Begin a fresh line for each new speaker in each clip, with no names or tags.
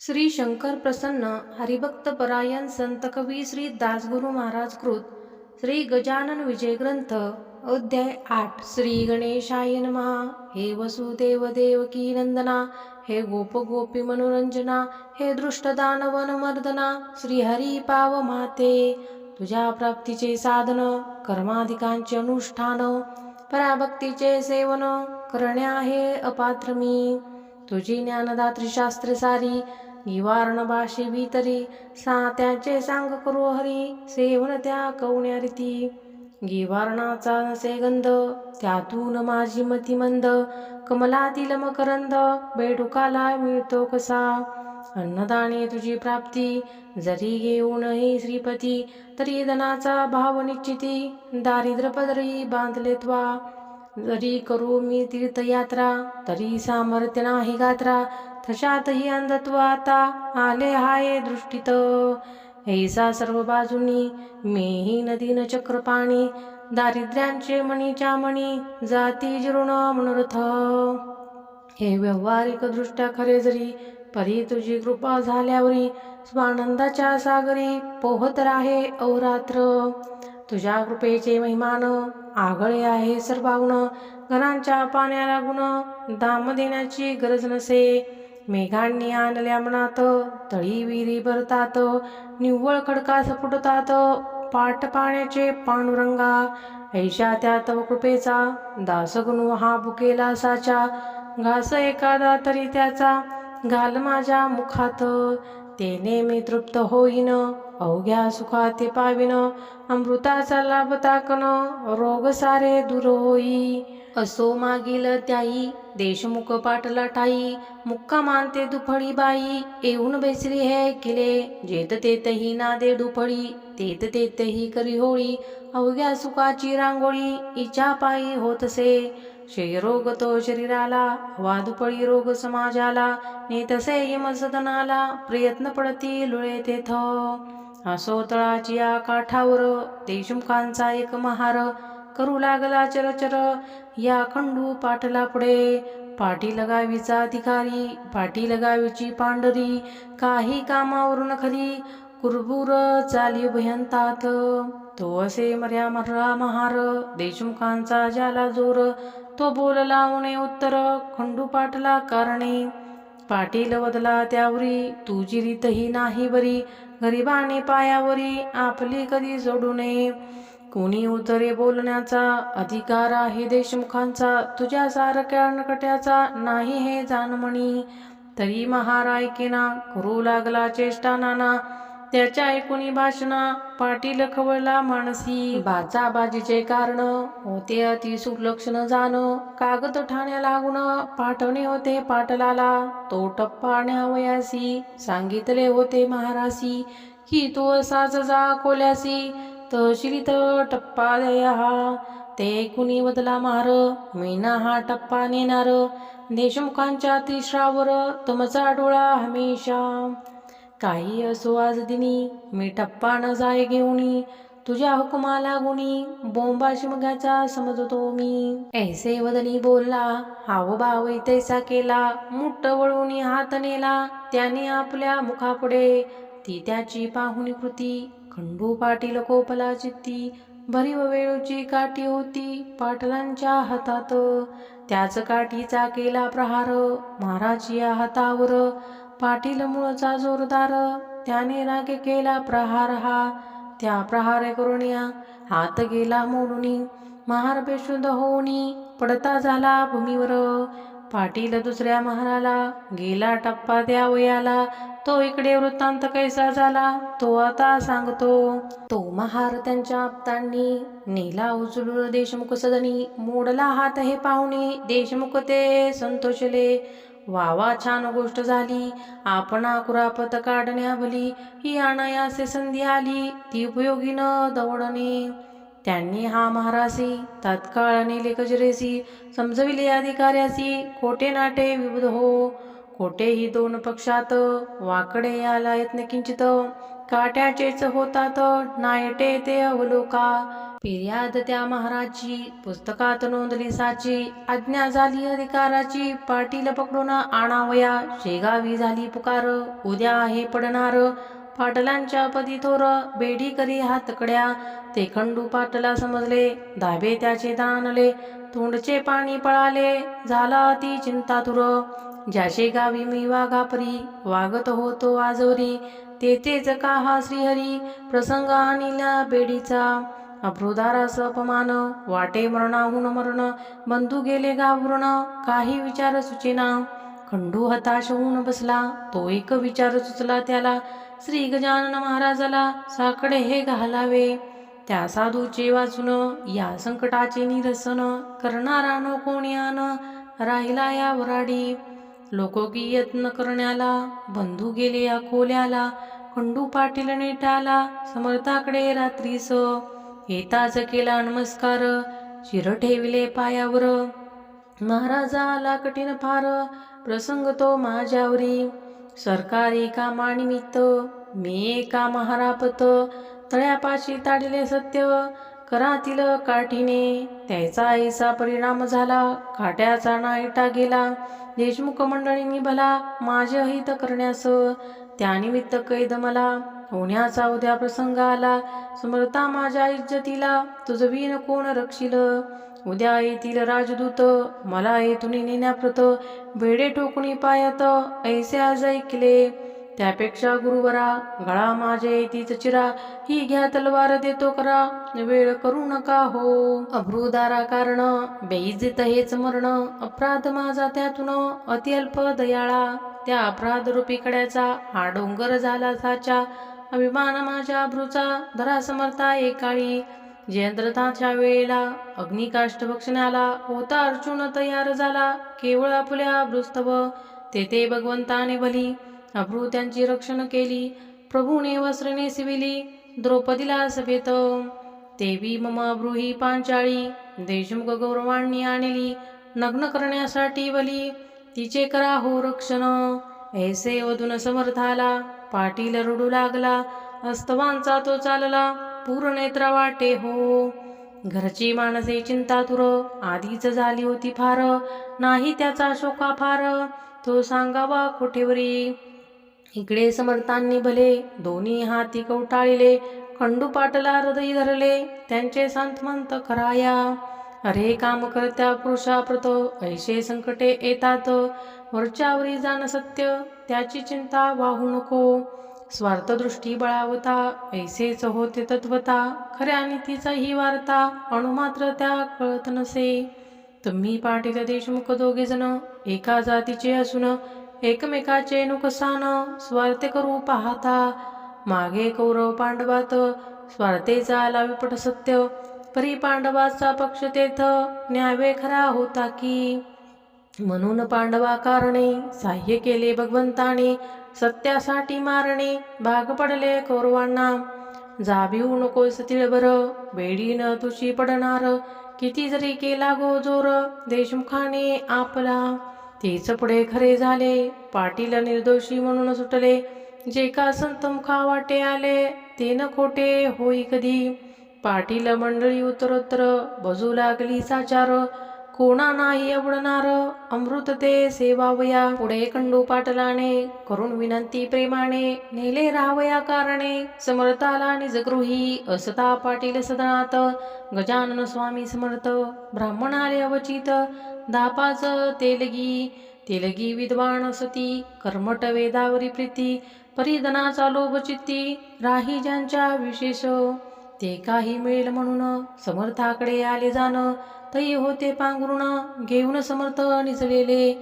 श्री शंकर प्रसन्न हरिभक्त परायण संत कवी श्री दासगुरु महाराज कृत श्री गजानन विजय ग्रंथ अध्याय आठ. श्री गणेशाय नमहा हे वसुदेव देवकी नंदना हे गोप गोपी मनोरंजना हे दृष्टदान वन मर्दना श्री हरी पाव माते. तुझ्या प्राप्तीचे साधन कर्माधिकांचे अनुष्ठान पराभक्तीचे सेवन करण्या हे अपात्र मी. तुझी ज्ञानदात्री शास्त्र सारी निवारण भाषे सा सात्याचे सांग करू हरी सेवन त्या कवण्या रीती. गिवारणाचा नसे गंध त्यातून माझी मती मंद. कमलातील मकरंद बेडुकाला मिळतो कसा? अन्नदाने तुझी प्राप्ती जरी घेऊनही श्रीपती तरी धनाचा भाव निश्चिती. दारिद्र्य पदरी बांधले त्वा. जरी करू मी तीर्थयात्रा तरी सामर्थ्य नाही गात्रा. तशातही अंधत्व आता आले हाय दृष्टीत. ऐसा सर्व बाजूनी मेही नदीन चक्रपाणी दारिद्र्यांचे मणीच्या मणी जाती जिरुण मनोरथ. हे व्यवहारिक दृष्ट्या खरे जरी परी तुझी कृपा झाल्यावरी स्वानंदाच्या सागरी पोहत राहे अवरात्र. तुझ्या कृपेचे महिमान आगळे आहे सर्वांगुण घरांच्या पाण्याला गुण दाम देण्याची गरज नसे. मेघांनी आणल्या मनात तळी विहिरी भरतात निव्वळ खडकास फुटतात पाट पाण्याचे पांडुरंगा ऐशा त्या तव कृपेचा दासगुणू हा बुकेला साचा घास एखादा तरी त्याचा घाल माझ्या मुखात तेने मी तृप्त होईन अवघ्या सुखाते पाविन अमृताचा लाभ ताकन रोग सारे दूर होई असो मागील त्याई देशमुख पाटला ठाई मुक्का मानते दुफळी बाई येऊन बेसरी हे किले जेत तेतही नादे दुफळी तेत तेतही करी होळी अवघ्या सुखाची रांगोळी इच्छा पायी होतसे क्षयरोग तो शरीराला वादुपळी रोग समाजाला नेतसे यमसदनाला प्रयत्न पडती लुळे तेथ. असो तळाची या काठावर देशमुखांचा एक महार करू लागला चरचर या खंडू पाठला पुढे. पाठी लगावीचा अधिकारी पाठी लगावीची पांढरी काही कामावरून खरी कुरबुर चाली भयंतात. तो असे मर्या मर्रा महार देशमुखांचा ज्याला जोर तो बोलला उणे उत्तर खंडू पाठला कारणे. पाटील वदला त्यावरी तुझी रीतही नाही बरी गरिबाने पायावरी आपली कधी सोडू नये. कुणी उतरे बोलण्याचा अधिकार आहे देशमुखांचा तुझ्या सारख्या नकट्याचा नाही हे जानमणी तरी महारायकेना करू लागला चेष्टा नाना त्याच्या ऐकुनी भाषणा पाटील खवळला मानसी बाचा बाजीचे कारण होते अति सुलक्षण जाण कागद ठाण्या लागून पाठवणे होते पाटलाला. तो टप्पा न्यावयासी सांगितले होते महारासी की तो असाच जा कोल्यासी. तहशिलीत टप्पा द्या। हा ते कुणी बदला मार मीना हा टप्पा नेणार। देशमुखांच्या तिसरावर तुमचा डोळा हमेशा। काही असो आज दिनी मी टप्पा न जाय घेऊनी तुझ्या हुकुमाला गुणी बोंबा शिमग्याचा समजतो मी। ऐसे वदनी बोलला हाव बाव तैसा केला मुठ वळून हात नेला त्याने आपल्या मुखापुढे ती त्याची पाहुणी कृती खंडू पाटील कोपला चित्ती भरीव वेळूची काठी होती पाटलांच्या हातात. त्याच काठीचा केला प्रहार महाराज या हातावर. पाटील मुळचा जोरदार त्याने रागे केला प्रहार हा. त्या प्रहार करुण्या हात गेला मोडुनी महार बेशुद्ध होऊनी पडता झाला भूमीवर. पाटील दुसऱ्या महाराला गेला टप्पा द्यावयाला तो इकडे वृत्तांत कैसा झाला तो आता सांगतो. तो महार त्यांच्या आप्तांनी नेला उचलून देशमुख सदनी मोडला हात हे पाहुणे देशमुख ते संतोषले. वावा छान गोष्ट झाली आपणा कुरापत काढण्या भली ही अनायासे संधी आली ती उपयोगी न त्यांनी हा महारासी तात्काळ आणि कजरेसी समजविले अधिकाऱ्यासी खोटे नाटे विविध हो कोठेही दोन पक्षात वाकडे याला यत्न किंचित काट्याचेच होतात नायटे ते अवलोका. फिर्याद त्या महाराजची पुस्तकात नोंदली साची आज्ञा झाली अधिकाराची पाटील पकडून आणावया शेगावी झाली पुकार उद्या आहे पडणार पाटलांच्या पदी थोर बेडी करी हातकड्या ते खंडू पाटला समजले दाबे त्याचे दानले. तोंडचे पाणी पळाले झाला ती चिंता तुर ज्याशे गावी मी वाघापरी वागत होतो आजोरी तेथेच का हा श्रीहरी प्रसंग आणिला बेडीचा. अभ्रुदारास अपमान वाटे मरणाहून मरण. बंधू गेले गावरून काही विचार सुचेना. खंडू हताश होऊन बसला तो एक विचार सुचला त्याला. श्री गजानन महाराजाला साकडे हे घालावे. त्या साधूचे वाचून या संकटाचे निरसन करणारा नो कोणी आण राहिला या वराडी. लोकोगी यत्न करण्याला बंधू गेले अकोल्याला खंडू पाटील नेटाला समर्थाकडे रात्रीस. येताच केला नमस्कार शिर ठेविले पायावर. महाराजाला कठीण फार प्रसंग तो माझ्यावरी. सरकारी कामानिमित्त मी एका महारापत तळ्यापाशी ताडले सत्य करातील काठीने. त्याचा ऐसा परिणाम झाला काट्याचा नाईटा गेला. देशमुख मंडळींनी भला माझे हित करण्यास त्यानिमित्त कैद मला. होण्याचा उद्या प्रसंग आला समर्था माझ्या इज्जतीला तुझ वीन कोण रक्षिल? उद्या येतील राजदूत. मला येथून नेण्याप्रत भेडे ठोकणी पायत ऐसे आज ऐकले. त्यापेक्षा गुरुवरा गळा माझे येतीच चिरा. ही घ्या तलवार देतो करा वेळ करू नका हो. अभ्रुदारा कारण बेइज्जत हेच मरण. अपराध माझा त्यातून अत्यल्प दयाळा. त्या अपराध रूपी कड्याचा हा डोंगर झाला साचा. अभिमान माझ्या अभ्रूचा धरा समर्था एकाळी. जयंत्रताच्या वेळेला अग्निकाष्ट भक्षणाला होता अर्जुन तयार झाला. केवळ आपल्या भ्रुस्तव तेथे भगवंताने भली अभ्रू त्यांची रक्षण केली प्रभूने वस्त्रने सिविली द्रौपदीला सभेत देवी मम अभ्रूही पांचाळी देशमुख गौरवांनी आणली नग्न करण्यासाठी बली तिचे करा हो रक्षण. ऐसे वधून समर्थाला पाटील रडू लागला अस्तवांचा तो चालला पूर्णेत्रा वाटे हो. घरची माणसे चिंता तुर आधीच झाली होती फार. नाही त्याचा शोका फार तो सांगावा कोठेवरी? इकडे समर्थांनी भले दोन्ही हाती कवटाळिले खंडू पाटला हृदय धरले त्यांचे संतमंत कराया अरे काम करत्या पुरुषाप्रत ऐसे संकटे येतात. वरच्यावरी जाण सत्य त्याची चिंता वाहू नको. स्वार्थदृष्टी बळावता ऐसेच होते तत्वता खऱ्या नीतीचा ही वार्ता अणुमात्र त्या कळत नसे. तुम्ही पाटील देशमुख दोघे जण एका जातीचे असून एकमेकाचे नुकसान स्वार्थ करू पाहता. मागे कौरव पांडवात स्वार्थेचा आला विपट सत्य परी पांडवाचा पक्ष तेथ न्यावे खरा होता की म्हणून पांडवा कारणे साह्य केले भगवंताने सत्यासाठी मारणे भाग पडले कौरवांना. जाभिऊ नकोस तिळभर न तुझी पडणार. किती जरी केला गोजोर देशमुखाने आपला. तेच पुढे खरे झाले पाटील निर्दोषी म्हणून सुटले. जे का संत मुखा वाटे आले ते न खोटे होई कधी. पाटील मंडळी उत्तरोत्तर बजू लागली साचार. कोणा नाही अवडणार अमृत ते सेवावया. पुढे खंडू पाटलाने करून विनंती प्रेमाने नेले रावया कारणे. समर्थाला निजगृही असता पाटील सदनात. गजानन स्वामी समर्थ ब्राह्मणाले अवचित. दापाच तेलगी तेलगी विद्वान सती कर्मट वेदावरी प्रीती. परिधनाचा लोभ चित्ती राही ज्यांच्या विशेष. ते काही मिळेल म्हणून समर्थाकडे आले जाणं. तई होते पांघरुण घेऊन समर्थ निजलेले.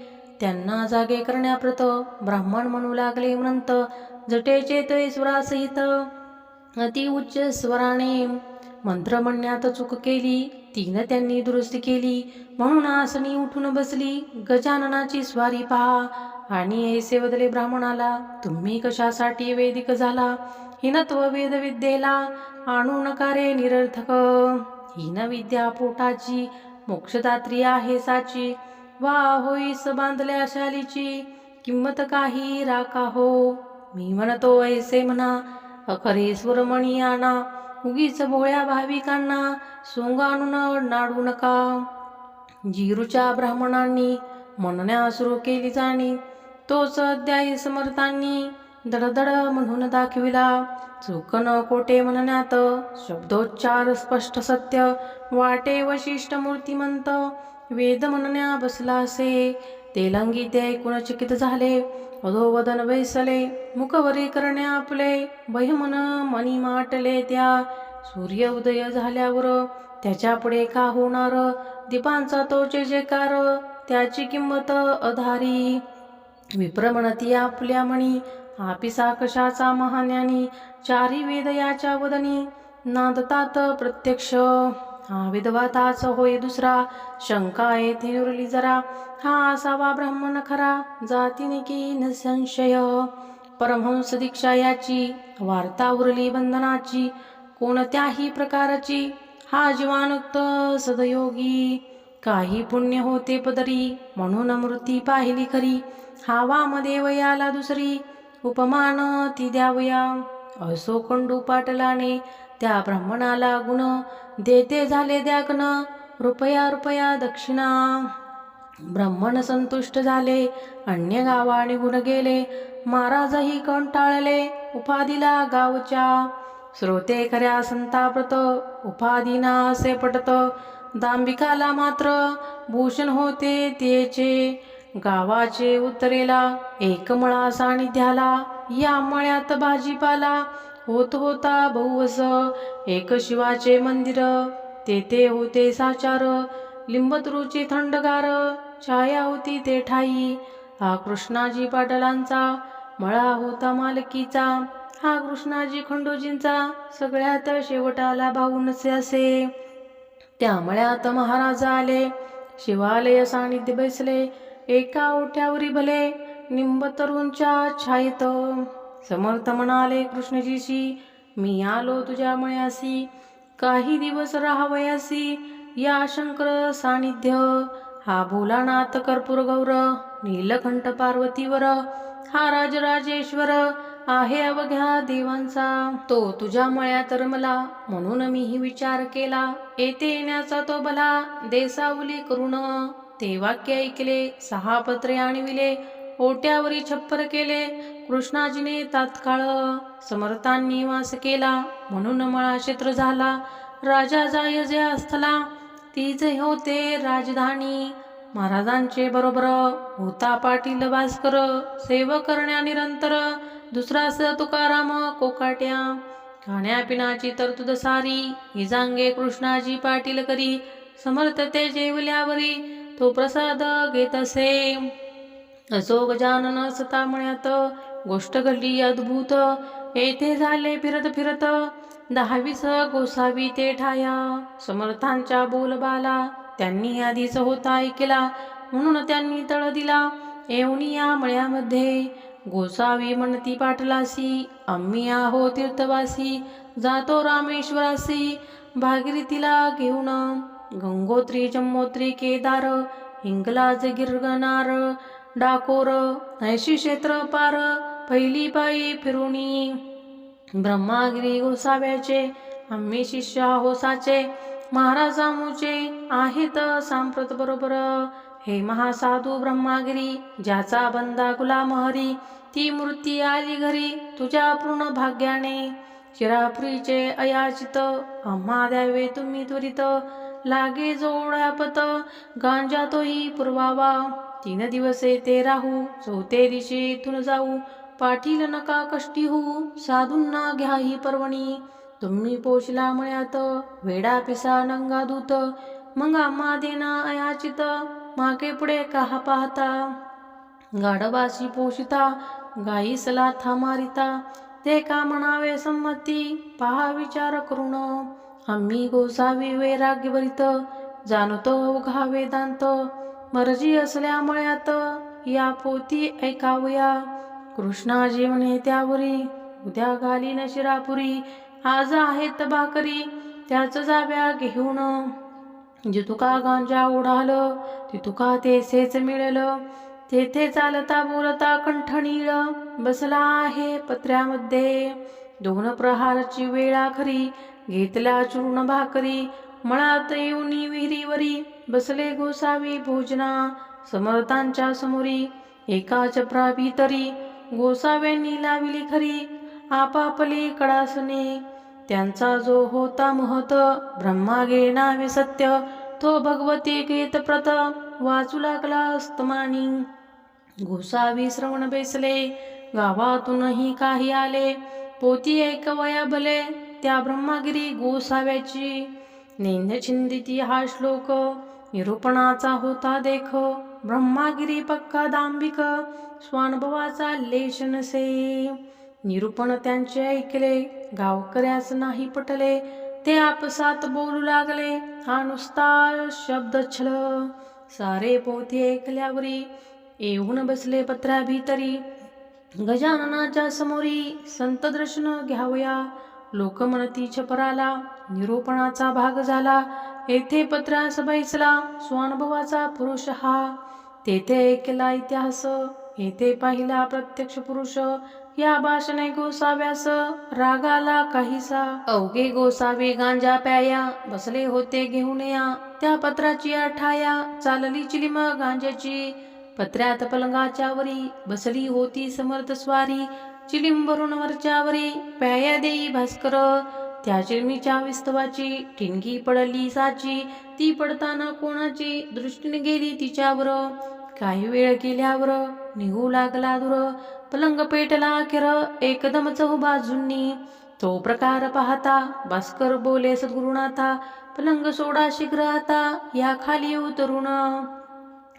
त्यांना जागे करण्याप्रत ब्राह्मण म्हणू लागले म्हणत जटेचे तय स्वरासहित अति उच्च स्वराने मंत्र म्हणण्यात चूक केली तीन त्यांनी दुरुस्ती केली. म्हणून आसनी उठून बसली गजाननाची स्वारी पहा. आणि ऐसे बदले ब्राह्मणाला तुम्ही कशासाठी वेदिक झाला? हिनत्व वेदविद्येला आणू नकारे निरर्थक. हीन विद्या पोटाची मोक्षदात्री आहे साची. वा होईस बांधल्या शालीची. किंमत काही राका हो मी म्हणतो ऐसे म्हणा. अखरे स्वरमणी आणा. उगीच भोळ्या भाविकांना सोंगाणून नाडू नका. जिरूच्या ब्राह्मणांनी म्हणण्या सुरू केली जाणी. तोच अध्यायी समर्थांनी दडदड म्हणून दाखविला. चुकन कोटे म्हणण्यात शब्दोच्चार स्पष्ट सत्य वाटे वशिष्ठ मूर्तिमंत. वेद म्हणण्या बसला असे. तेलंगी ते ऐकून चकित झाले. अधोवदन बैसले. मुखवरी करणे आपले. बहिमन मनी माटले त्या. सूर्य उदय झाल्यावर त्याच्या पुढे का होणार? दीपांचा तो जेकार त्याची किंमत अधारी. विप्रमणती आपल्या मणी. आपिसा कशाचा महाज्ञानी चारी वेद याच्या वदनी. नादतात प्रत्यक्ष. हा विधवाताच होय दुसरा. शंका येथे उरली जरा. हा असावा ब्राह्मण खरा. जातीने की न संशय परमहंस दीक्षा याची. वार्ता उरली बंधनाची. कोणत्याही प्रकारची. हा जीवानुक्त सदयोगी. काही पुण्य होते पदरी. म्हणून मूर्ती पाहिली खरी. हा वामदेव याला दुसरी. उपमान ती द्यावया। असो कंडू पाटलाने त्या ब्राह्मणाला गुण देते झाले द्यागन रुपया रुपया दक्षिणा। ब्राह्मण संतुष्ट झाले अन्य गावा निघून गेले महाराजही कंटाळले उपाधीला गावच्या। श्रोते खऱ्या संताप्रत उपाधीना असे पटत। दांबिकाला मात्र भूषण होते तेचे। गावाचे उत्तरेला एक मळा सानिध्याला या मळ्यात भाजीपाला होत होता बहुवस. एक शिवाचे मंदिर तेथे होते साचार. लिंबतरूची थंडगार छाया होती ते ठाई. हा कृष्णाजी पाटलांचा मळा होता मालकीचा. हा कृष्णाजी खंडोजींचा सगळ्यात शेवटाला भाऊ नसे असे. त्या मळ्यात महाराज आले शिवालय सानिध्य बैसले. एका ओठ्यावरी भले निंबतरूंच्या छायेत. समर्थ म्हणाले कृष्णजीशी मी आलो तुझ्या मळ्यासी काही दिवस राहावयासी या शंकर सानिध्य. हा भोलानाथ कर्पूर गौर. नीलकंठ पार्वतीवर. हा राजराजेश्वर. आहे अवघ्या देवांचा. तो तुझ्या मळ्या तर मला म्हणून मीही विचार केला. येथे येण्याचा तो भला देसावली करून ते वाक्य ऐकले सहा पत्रे आणविले ओट्यावरी छप्पर केले कृष्णाजीने तात्काळ समर्थांनी वास केला म्हणून मळा क्षेत्र झाला राजा जाय जे असतला तीच होते राजधानी महाराजांचे बरोबर होता पाटील भास्कर सेव करण्या निरंतर दुसरा स तुकाराम कोकाट्या खाण्यापिण्याची तरतूद सारी हिजांगे कृष्णाजी पाटील करी समर्थ ते जेवल्यावरी तो प्रसाद घेत असे असो गजानन सता म्हणत गोष्ट घडली अद्भुत. येथे झाले फिरत फिरत दहावीस गोसावी ते ठाया. समर्थांच्या बोलबाला त्यांनी आधीच होता ऐकला. म्हणून त्यांनी तळ दिला. येऊन या मळ्यामध्ये. गोसावी म्हणती पाटलासी आम्ही आहो तीर्थवासी. जातो रामेश्वरासी. भागीरथीला घेऊन गंगोत्री जम्मोत्री केदार हिंगलाज गिरगनार डाकोर ऐशी क्षेत्र पार पहिली पायी फिरुणी ब्रह्मागिरी गोसाव्याचे आम्ही शिष्य होसाचे महाराजामुचे आहेत सांप्रत बरोबर. हे महासाधू ब्रह्मागिरी ज्याचा बंदा गुलाम हरी ती मूर्ती आली घरी तुझ्या पूर्ण भाग्याने. शिरापुरीचे अयाचित आम्हा द्यावे तुम्ही त्वरित. लागे जोड्यापत गांजा तोही पुरवावा. तीन दिवसे ते राहू चौथे दिवशी इथून जाऊ. पाटील नका कष्टी होऊ साधूंना घ्या ही पर्वणी. तुम्ही पोचला मळ्यात वेडा पिसा नंगा दूत. मग आम्हा देना अयाचित मागे पुढे काहा पाहता. गाढवाशी पोषिता गाई सला मारिता ते का म्हणावे संमती? पहा विचार करून आम्ही गोसावी वैराग्यवरित जाणतो अवघा वेदांत. मर्जी असल्यामुळे आता या पोती ऐकावया. कृष्णा जीवने त्यावरी उद्या घालीन शिरापुरी. आज आहेत भाकरी त्याच जाव्या घेऊन. जे तुका गांजा उडाल ते तुका तेसेच मिळेल. तेथे चालता बोलता कंठनीळ बसला आहे पत्र्यामध्ये. दोन प्रहारची वेळा खरी घेतला चूर्ण भाकरी मळात येऊन विहिरीवरी बसले गोसावी भोजना समर्थांच्या समोरी एका चप्रा भीतरी गोसाव्यांनी लाविली खरी आपापली कडासने. त्यांचा जो होता महत ब्रह्मागे नावे सत्य तो भगवती गीत प्रत वाचू लागला अस्तमानी. गोसावी श्रवण बेसले गावातूनही काही आले. पोती ऐकवया भले त्या ब्रह्मागिरी गोसाव्याची. नेंद छिंदिती हा श्लोक निरूपणाचा होता देख. ब्रह्मागिरी पक्का दांबिक स्वानुभवाचा लेश नसे. निरूपण त्यांचे ऐकले गावकऱ्यास नाही पटले. ते आपसात बोलू लागले हा नुसता शब्द छल. सारे पोती ऐकल्यावरी येऊन बसले पत्रा भीतरी गजाननाच्या समोरी संत दर्शन घ्यावया लोक म्हणती छपराला निरूपणाचा भाग झाला येथे पत्रास बैसला स्वानुभवाचा पुरुष हा तेथे ऐकला इतिहास येथे पाहिला प्रत्यक्ष पुरुष या भाषणे गोसाव्यास रागाला काहीसा अवघे गोसावे गांजा प्याया बसले होते घेऊन या त्या पत्राची अठाया चालली चिलिम गांजाची पत्र्यात पलंगाच्या वरी बसली होती समर्थ स्वारी. चिलिंबरून वरच्यावरी प्याया देई भास्कर. त्या चिलमीच्या विस्तवाची ठिणगी पडली साची. ती पडताना कोणाची दृष्टीने गेली तिच्यावर? काही वेळ गेल्यावर निघू लागला दूर. पलंग पेटला अखेर एकदम चहू बाजूंनी. तो प्रकार पाहता भास्कर बोले सद्गुरुनाथा पलंग सोडा शीघ्र आता. या खाली उतरून.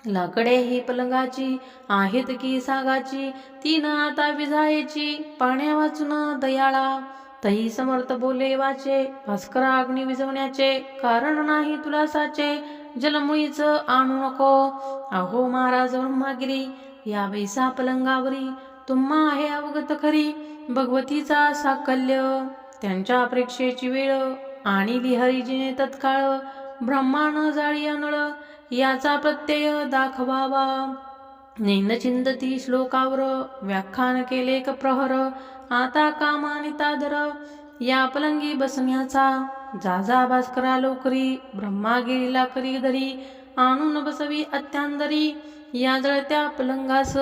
लाकडे ही पलंगाची आहेत की सागाची ती न आता विझायची पाण्या वाचून दयाळा. तही समर्थ बोले वाचे भास्करा अग्नी विझवण्याचे कारण नाही तुला साचे जलमुळीच आणू नको. अहो महाराज ब्रह्मागिरी या वैसा पलंगावरी तुम्हा आहे अवगत खरी भगवतीचा साकल्य. त्यांच्या अपेक्षेची वेळ आणि लिहरीजीने तत्काळ ब्रह्मान जाळी अनळ याचा प्रत्यय दाखवावा. नैनचिंदती श्लोकावर व्याख्यान केले क प्रहर आता कामानितादर या पलंगी बसण्याचा. जाजा भास्करा लोकरी ब्रह्मागिरीला करी धरी आणून बसवी अत्यांदरी या जळत्या पलंगास.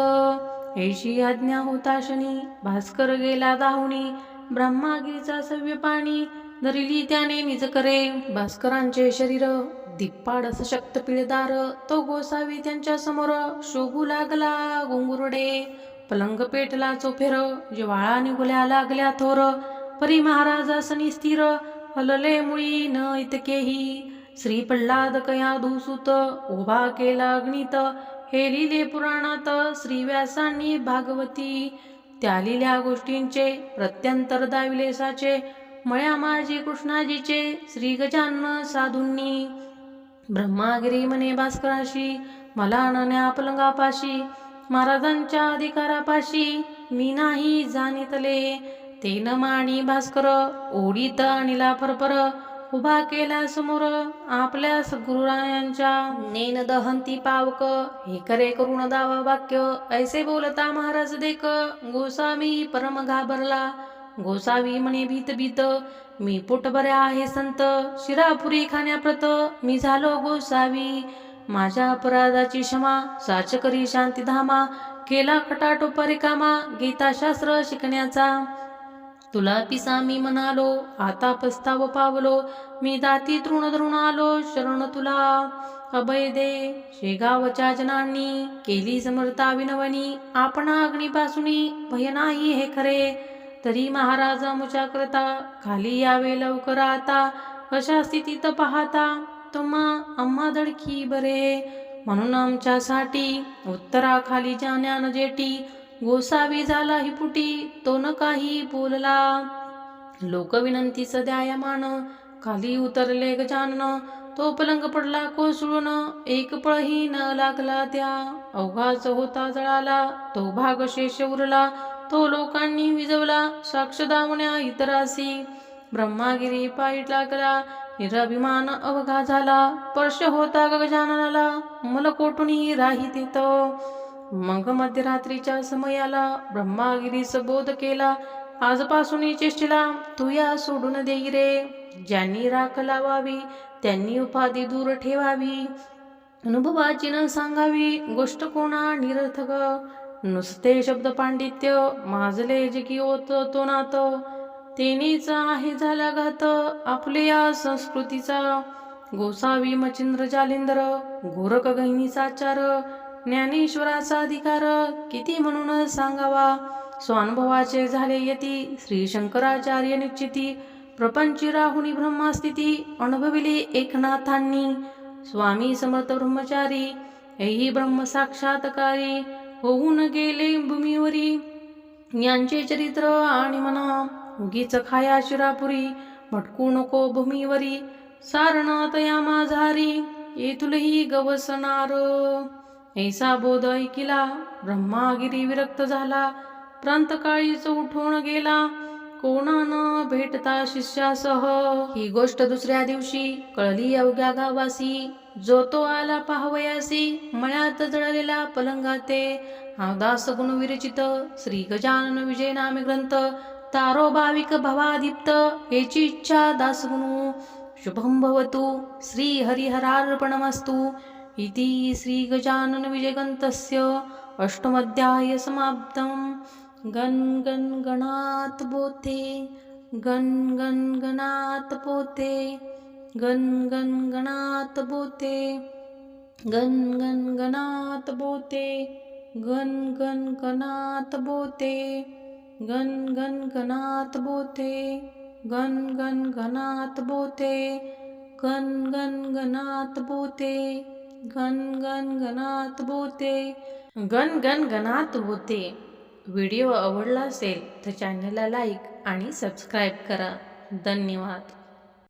ऐशी आज्ञा होता शनी भास्कर गेला दाहुणी ब्रह्मागिरीचा सव्य पाणी धरिली त्याने निज करे भास्करांचे शरीर दिप्पाड सशक्त पिळदार तो गोसावी त्यांच्यासमोर शोभू लागला गुंगुरडे पलंग पेटला चोफेर जिवाळा निघुल्या लागल्या थोर परी महाराजासनी स्थिर हलले मुळी न इतकेही श्री प्रल्हाद कया दुसूत उभा केला अग्नित हे लिहिले पुराणात श्रीव्यासांनी भागवती त्या लिहिल्या गोष्टींचे प्रत्यंतर दाविले साचे मळ्या माझी कृष्णाजीचे श्री गजानन साधूंनी. ब्रह्मागिरी म्हणे भास्कराशी मला आणण्या पलंगापाशी महाराजांच्या अधिकारापाशी मी नाही जाणीतले. ते न माणी भास्कर ओढीत आणिला फरफर उभा केला समोर आपल्या गुरुरायांच्या नेन दहंती पावक हे करे करुण दावा वाक्य ऐसे बोलता महाराज देक गोसावी परम घाबरला. गोसावी म्हणे भीत भीत मी पोटभरे आहे संत शिरापुरी खाण्याप्रत. मी झालो गोसावी. माझ्या अपराधाची क्षमा साच करी शांतीधामा केला खटाटोपा रिकामा गीताशास्त्र शिकण्याचा. तुला पिसा मी म्हणालो आता पस्ताव पावलो. मी दाती तृण तृण आलो शरण तुला. अभय दे शेगावच्या जनांनी केली समर्था विनवणी. आपण अग्निपासून भय नाही हे खरे. तरी महाराज मुच्याकरता खाली यावे लवकर आता. कशा स्थितीत पाहता? तुम्हा आम्हा धडकी बरे. म्हणून आमच्यासाठी उत्तराखाली जाण्यान जेटी. गोसावी झाला हि पुटी तो न काही बोलला. लोक विनंती सद्यायमान खाली उतरले गजानन तो पलंग पडला कोसळून. एक पळही न लागला त्या. अवघाच होता जळाला. तो भाग शेष उरला. तो लोकांनी विजवला साक्ष दावण्या इतरासी ब्रह्मागिरी पायीट लागला निराभिमान अवघा झाला. स्पर्श होता गजाननाला मलकोटुनी राही मग मध्यरात्रीच्या समयाला ब्रह्मागिरीस बोध केला. आजपासून चेष्टेला तू या सोडून देई रे. ज्यांनी राख लावावी त्यांनी उपाधी दूर ठेवावी. अनुभवाची न सांगावी गोष्ट कोणा निरर्थक. नुसते शब्द पांडित्य माजले की ओत तो नात. तेनीच आहे झाला घात आपल्या संस्कृतीचा. गोसावी मचिंद्र जालिंदर घोरक गहिनीचा आचार. ज्ञानेश्वराचा अधिकार किती म्हणून सांगावा? स्वानुभवाचे झाले यती श्री शंकराचार्य निश्चिती. प्रपंची राहुनी ब्रह्मास्थिती अनुभविली एकनाथांनी. स्वामी समर्थ ब्रह्मचारी ऐही ब्रह्म साक्षात्कारी. होऊन गेले भूमीवरी. यांचे चरित्र आणि मना उगीच खाया शिरापुरी. भटकू नको भूमीवरी सारणात या माझारी. येथुलही गवसणार. ऐसा बोध ऐकिला ब्रह्मागिरी विरक्त झाला. प्रांतकाळीच उठून गेला. कोणानं भेटता शिष्यासह? ही गोष्ट दुसऱ्या दिवशी कळली अवघ्या गावासी. जो तो आला पाहवयासी मळ्यात जळलेला पलंगाते. हा दास गुण विरचित श्री गजानन विजय नामे ग्रंथ. तारो भाविक भवादीप्त याची इच्छा दासगुणू. शुभं भवतु श्री हरिहरार्पणमस्तु. इति श्री गजानन विजयग्रंथस्य अष्टमध्याय समाप्तम. गण गण गणात बोथे गण गण गणात पोथे. गण गण गणात बोते. गण गण गणात बोते. गण गण गणात बोते. गण गण गणात बोते. गण गण गणात बोते. गण गण गणात बोते. गण गण गणात बोते. गण गण गणात बोते. व्हिडिओ आवडला असेल तर चॅनलला लाईक आणि सबस्क्राईब करा. धन्यवाद.